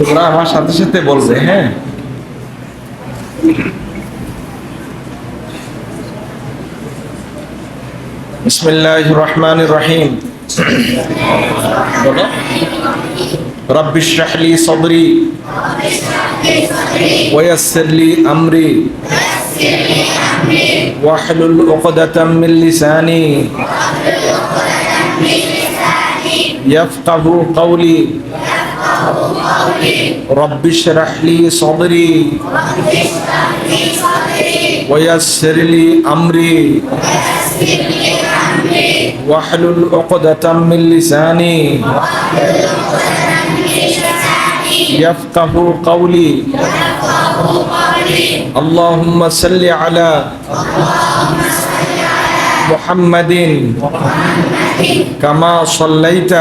তোমরা আমার সাথে সাথে বলবে হ্যাঁ بسم الله الرحمن الرحيم বলো رب اشرح لي صدري ويسر لي أمري واحلل عقدة من لساني يفقه قولي رب اشرح لي صدري. ويسر لي أمري. واحلل عقدة من لساني. يفقه قولي. اللهم صل على محمد كما صليت.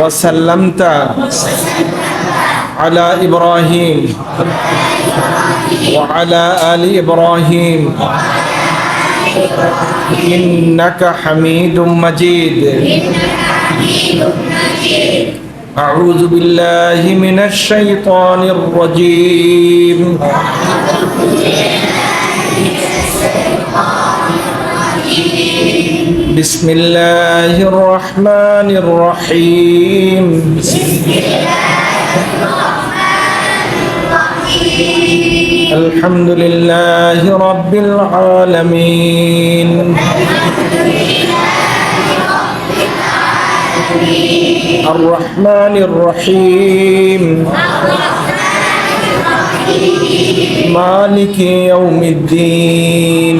وسلمت على إبراهيم وعلى آل إبراهيم إنك حميد مجيد أعوذ بالله من الشيطان الرجيم بسم الله الرحمن الرحيم. الحمد لله رب العالمين. الرحمن الرحيم. مالك يوم الدين.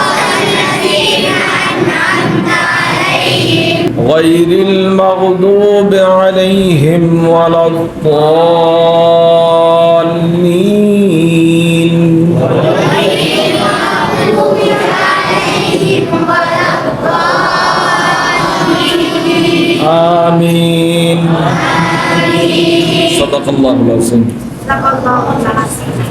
غير المغضوب عليهم ولا الضالين. آمين. صدق الله العظيم. صدق الله العظيم.